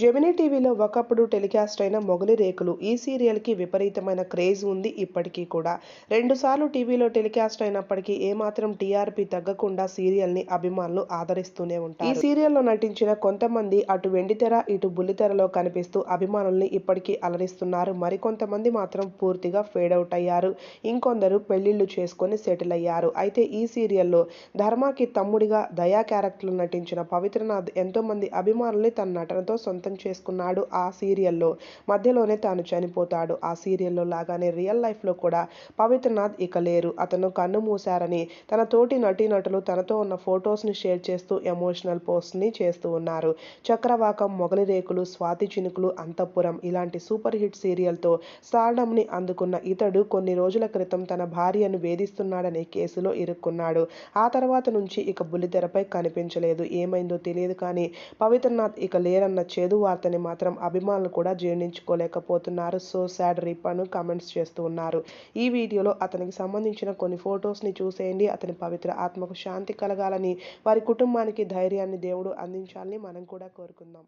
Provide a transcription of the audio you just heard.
Gemini టీవీలో ఒకప్పుడు telecast అయిన మొగలి రేకులు ఈ సీరియల్కి విపరీతమైన క్రేజ్ ఉంది ఇప్పటికీ కూడా. రెండుసార్లు టీవీలో టెలికాస్ట్ అయినప్పటికీ ఏమాత్రం టీఆర్పీ తగ్గకుండా సీరియల్ని అభిమానులు ఆదరిస్తూనే ఉంటారు. ఈ సీరియల్లో నటించిన కొంతమంది అటు వెండితెర ఇటు బుల్లితెరలో కనిపిస్తూ అభిమానుల్ని ఇప్పటికీ అలరిస్తున్నారు. మరికొంతమంది మాత్రం పూర్తిగా ఫేడ్ అవుట్ అయ్యారు. ఇంకొందరు పెళ్ళిళ్ళు చేసుకొని సెటిల్ అయ్యారు. అయితే ఈ సీరియల్లో ధర్మాకి తమ్ముడిగా దయా క్యారెక్టర్లు నటించిన పవిత్రనాథ్ ఎంతోమంది అభిమానుల్ని తన నటనతో సొంత చేసుకున్నాడు ఆ సీరియల్లో. మధ్యలోనే తాను చనిపోతాడు. ఆ సీరియల్లో లాగానే రియల్ లైఫ్లో కూడా పవిత్రనాథ్ ఇక లేరు. అతను కన్ను మూశారని తన తోటి నటీనటులు తనతో ఉన్న ఫొటోస్ని షేర్ చేస్తూ ఎమోషనల్ పోస్ట్ని చేస్తూ ఉన్నారు. చక్రవాకం మొగలి రేకులు స్వాతి చినుకులు అంతఃపురం ఇలాంటి సూపర్ హిట్ సీరియల్తో స్టార్డమ్ని అందుకున్న ఇతడు కొన్ని రోజుల క్రితం తన భార్యను వేధిస్తున్నాడనే కేసులో ఇరుక్కున్నాడు. ఆ తర్వాత నుంచి ఇక బుల్లితెరపై కనిపించలేదు. ఏమైందో తెలియదు కానీ పవిత్రనాథ్ ఇక లేరన్న చేదు వార్తని మాత్రం అభిమానులు కూడా జీర్ణించుకోలేకపోతున్నారు. సో సాడ్ రిప్ అను కామెంట్స్ చేస్తూ ఉన్నారు. ఈ వీడియోలో అతనికి సంబంధించిన కొన్ని ఫొటోస్ని చూసేయండి. అతని పవిత్ర ఆత్మకు శాంతి కలగాలని వారి కుటుంబానికి ధైర్యాన్ని దేవుడు అందించాలని మనం కూడా కోరుకుందాం.